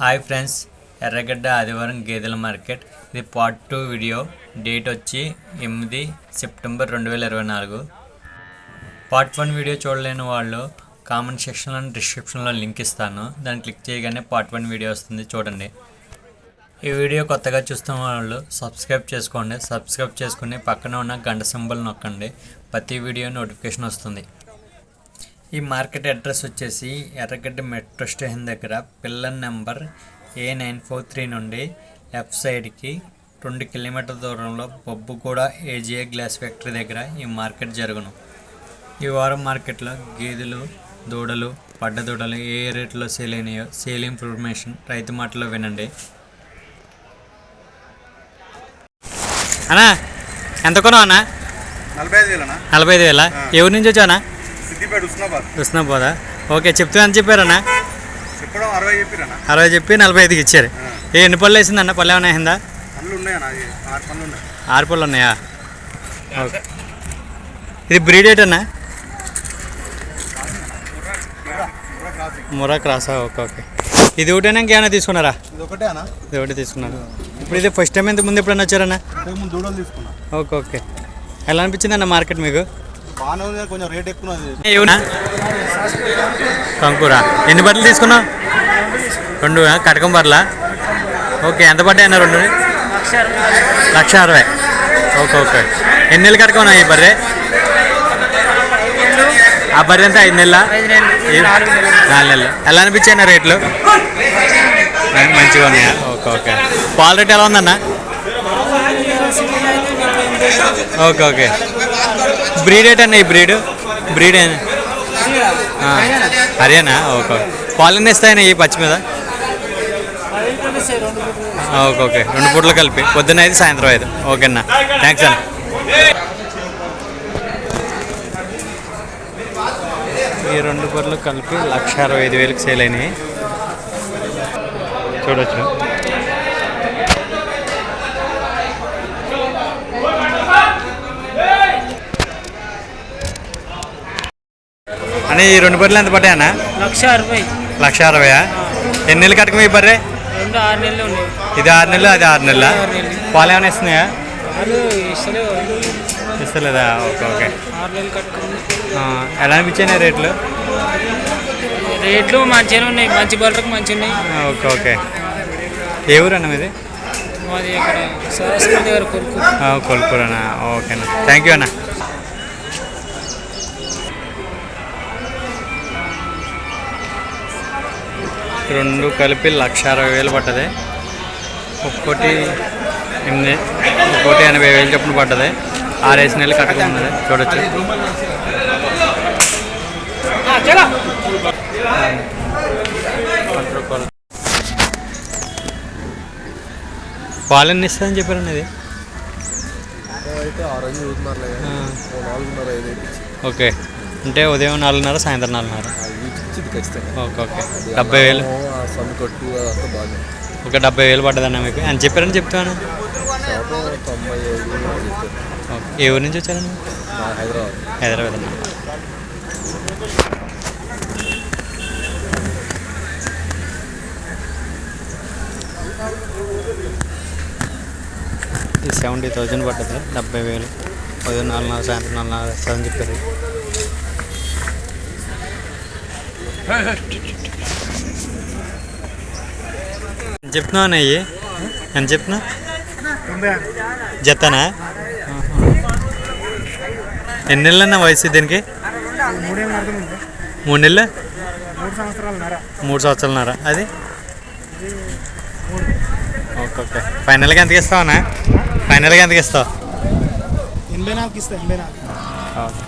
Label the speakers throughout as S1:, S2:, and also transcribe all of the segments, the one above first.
S1: Hi friends ఎర్రగడ్డ ఆదివారం గేదెల మార్కెట్. ఇది పార్ట్ టూ వీడియో డేట్ వచ్చి ఎనిమిది సెప్టెంబర్ రెండు వేల ఇరవై నాలుగు. పార్ట్ వన్ వీడియో చూడలేని వాళ్ళు కామెంట్ సెక్షన్లో డిస్క్రిప్షన్లో లింక్ ఇస్తాను. దాన్ని క్లిక్ చేయగానే పార్ట్ వన్ వీడియో వస్తుంది చూడండి. ఈ వీడియో కొత్తగా చూస్తున్న వాళ్ళు సబ్స్క్రైబ్ చేసుకోండి. సబ్స్క్రైబ్ చేసుకుని పక్కన ఉన్న గంట సింబల్ నొక్కండి. ప్రతి వీడియో నోటిఫికేషన్ వస్తుంది. ఈ మార్కెట్ అడ్రస్ వచ్చేసి ఎర్రగడ్డ మెట్రో స్టేషన్ దగ్గర pillar number A nine four three నుండి లెఫ్ట్ సైడ్కి రెండు కిలోమీటర్ దూరంలో బొబ్బుగూడ ఏజిఏ గ్లాస్ ఫ్యాక్టరీ దగ్గర ఈ మార్కెట్ జరుగును. ఈ వారం మార్కెట్లో గేదెలు దూడలు పడ్డ దూడలు ఏ రేట్లో సేల్ అయినాయో సేల్ ఇన్ఫర్మేషన్ రైతు మాటలో వినండి.
S2: అన్నా ఎంత కొన్నావు అన్నా?
S3: నలభై ఐదు వేలనా
S2: నలభై ఐదు వేల? ఎవరి నుంచి వచ్చానా
S3: సిద్దిపేట
S2: పోదా ఓకే చెప్తే ఎంత చెప్పారన్నా?
S3: చెప్పడం అరవై చెప్పిరనా
S2: అరవై చెప్పి నలభై ఐదుకి ఇచ్చారు. ఏ ఎన్ని పళ్ళు వేసిందన్న? పళ్ళు ఏమైనా అయిందా
S3: ఉన్నాయన్నా అది ఆరు పనులు ఉన్నాయి.
S2: ఆరు పళ్ళు ఉన్నాయా? ఓకే. ఇది బ్రీడ్ అన్నా? మురా క్రాసా ఓకే ఓకే. ఇది ఒకటేనా? ఇంకేమైనా తీసుకున్నారా?
S3: ఇది ఒకటే అన్న.
S2: ఇది ఒకటి తీసుకున్నారు? ఇప్పుడు ఇది ఫస్ట్ టైం ఎంత ముందు ఎప్పుడన్నా వచ్చారన్నా? Okay okay. ఎలా అనిపించింది అన్న మార్కెట్ మీకు?
S3: బాగానే ఉంది కొంచెం రేట్ ఎక్కువ
S2: కంకూరా. ఎన్ని బట్టలు తీసుకున్నావు? రెండు? కటకం బట్టలా? ఓకే ఎంత పడ్డాయి అన్న రెండు? లక్ష అరవై. Okay okay. ఎన్ని నెలలు కటకం ఈ బర్రె? ఆ బర్రె ఎంత? ఐదు నెలల? నాలుగు నెలలు. ఎలా అనిపించాయి అన్న రేట్లు? మంచిగా ఉన్నాయా. Okay okay. పాల రేట్ ఎలా ఉందన్న? Okay okay. బ్రీడ్ ఏంటన్న ఈ breed? Breed Haryana? Okay okay. పాలన్నీ ఎన్ని ఈ పచ్చి మీద? Okay okay. రెండు పూటలు కలిపి. పొద్దున్న ఐదు సాయంత్రం ఐదు ఓకే అన్న. థ్యాంక్స్ అన్న. ఈ రెండు పూటలు కలిపి లక్ష అరవై ఐదు వేలకు సేల్ అయినాయి. చూడొచ్చు. అని ఈ రెండు బర్రెలు ఎంత పడ్డాయన్న?
S4: లక్ష అరవై.
S2: లక్ష అరవయా? ఎన్ని నెలలు కట్టకం ఈ బర్రె?
S4: రెండు ఆరు నెలలు ఉన్నాయి.
S2: ఇది ఆరు నెలలు? అది ఆరు నెలల? పాలు ఏమైనా ఇస్తున్నాయా ఇస్తలేదా ఓకే ఓకే. ఎలా అనిపించాయి రేట్లు?
S4: రేట్లు మంచిగానే ఉన్నాయి. మంచి బలరకు మంచి ఉన్నాయి.
S2: Okay okay. ఏ ఊరు అన్న మీది?
S4: మాది ఇక్కడ సరస్వతి కొడుకు.
S2: ఆ, కొల్పూరనా ఓకేనా థ్యాంక్ యూ అన్న. రెండు కలిపి లక్ష అరవై వేలు పడ్డది. ఒక్కోటి ఎనిమిది ఒక్కోటి ఎనభై వేలు చొప్పున పడ్డది. ఆరేసి నెలలు కట్టుకున్నది చూడొచ్చు. పాలు ఎన్ని ఇస్తుందని చెప్పారండి ఇది.
S3: అయితే
S2: ఓకే. అంటే ఉదయం నాలుగున్నర సాయంత్రం నాలుగున్నర.
S3: ఇచ్చింది ఖచ్చితంగా
S2: ఓకే ఓకే డెబ్బై వేలు
S3: ఆ సమ్మె కొట్టు అదంతా
S2: ఒక డెబ్బై వేలు పడ్డదన్న మీకు అని చెప్పారని చెప్తాను
S3: షాపు తొంభై ఐదు
S2: ఏ ఊరు నుంచి వచ్చారండి
S3: హైదరాబాద్
S2: హైదరాబాద్ అన్న సెవెంటీ థౌజండ్ పడ్డది డెబ్బై వేలు ఉదయం నాలుగున్నర సాయంత్రం నాలుగున్నర వస్తుందని చెప్పారు ఎంత చెప్తున్నావు అన్నయ్యి? ఎంత చెప్తున్నా? జతనా? ఎన్ని నెలలు అన్న వయసు దీనికి? మూడు నెలలు? మూడు సంవత్సరాలున్నారా. అది? Okay okay. ఫైనల్గా ఎంతకి ఇస్తావన్నా ఫైనల్గా ఎంతకి ఇస్తావు?
S4: ఎనభై నాలుగు ఇస్తా ఎనభై నాలుగు.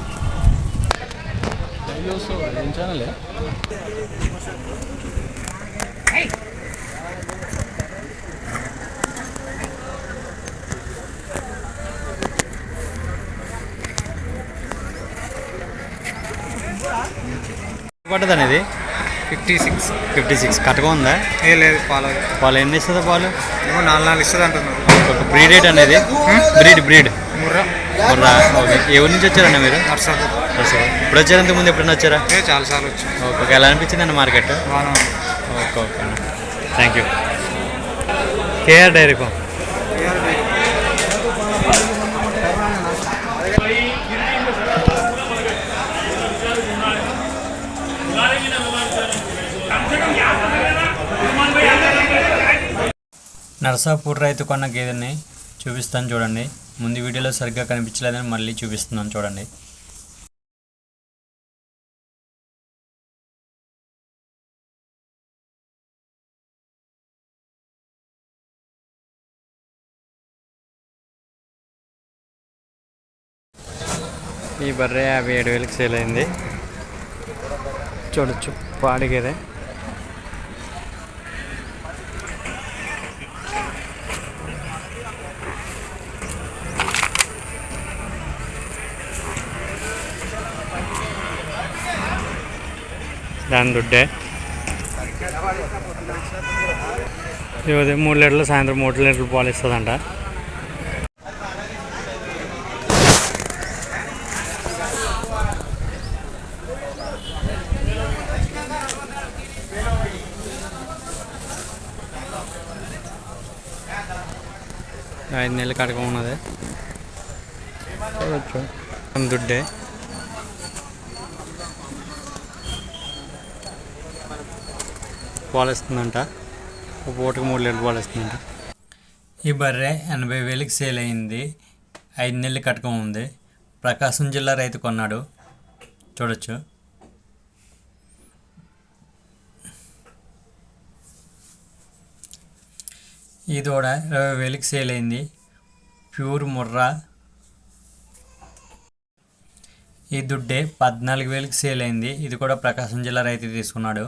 S2: ఓకే. పడ్డదని ఇది
S3: ఫిఫ్టీ సిక్స్.
S2: Fifty six. కట్టగా ఉందా?
S3: ఏ లేదు పాలు
S2: పాలు ఎన్ని ఇస్తుందా పాలు?
S3: ఏమో నాలుగు నాలుగు ఇస్తుంది అంటున్నారు.
S2: ఒక బ్రీడ్ ఏంటి అనేది? Breed breed.
S3: Murrah.
S2: Murrah. Okay. ఊరి నుంచి వచ్చారన్న మీరు?
S3: నర్సాపూర్
S2: ఇప్పుడు వచ్చారు ఇంతకు ముందు ఎప్పుడైనా వచ్చారా?
S3: చాలా సార్లు వచ్చి.
S2: ఓకే ఎలా అనిపించింది అన్న మార్కెట్? ఓకే ఓకే అన్న
S4: thank you KR dairy farm
S2: Narasapur రైతు కొన్న గేదెని చూపిస్తాను చూడండి. ముందు వీడియోలో సరిగ్గా కనిపించలేదని మళ్ళీ చూపిస్తున్నాను చూడండి.
S4: ఈ బర్రె యాభై ఏడు వేలకు సేల్ అయింది. చూడొచ్చు పాడిగేదే. దాని దుడ్డే. ఇది మూడు లీటర్లు సాయంత్రం మూడు లీటర్లు పాలు ఇస్తుందంట. ఐదు నెలలు కడక ఉన్నది. చూడొచ్చు. దుడ్డే. పాలు ఇస్తుందంట ఒక పూటకి మూడు లీటర్ పాలు ఇస్తుందంట
S2: ఈ బర్రె ఎనభై వేలకి సేల్ అయింది. ఐదు నెలలు కటకం ఉంది. ప్రకాశం జిల్లా రైతు కొన్నాడు. చూడొచ్చు. ఈ దూడ ఇరవై వేలకి సేల్ అయింది. ప్యూర్ ముర్రా. ఈ దుడ్డే పద్నాలుగు వేలకి సేల్ అయింది. ఇది కూడా ప్రకాశం జిల్లా రైతు తీసుకున్నాడు.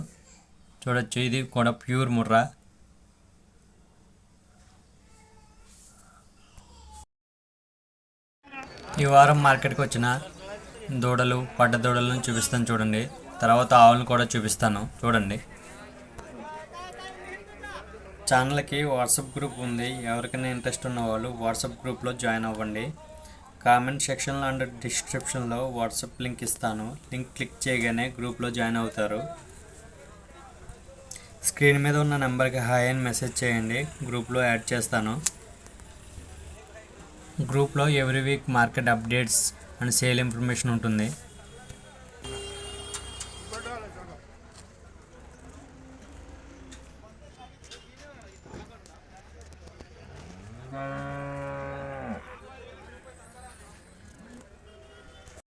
S2: చూడొచ్చు ఇది కూడా ప్యూర్ ముర్రా. ఈ వారం మార్కెట్కి వచ్చిన దూడలు పడ్డ దూడలను చూపిస్తాను చూడండి. తర్వాత ఆవులను కూడా చూపిస్తాను. చూడండి. ఛానల్కి వాట్సాప్ గ్రూప్ ఉంది. ఎవరికైనా ఇంట్రెస్ట్ ఉన్న వాళ్ళు వాట్సాప్ గ్రూప్లో జాయిన్ అవ్వండి. కామెంట్ సెక్షన్లో అండ్ డిస్క్రిప్షన్లో వాట్సాప్ లింక్ ఇస్తాను. లింక్ క్లిక్ చేయగానే గ్రూప్లో జాయిన్ అవుతారు. స్క్రీన్ మీద ఉన్న నెంబర్కి హాయ్ అని మెసేజ్ చేయండి. గ్రూప్లో యాడ్ చేస్తాను. గ్రూప్లో every week market updates and sale information ఉంటుంది.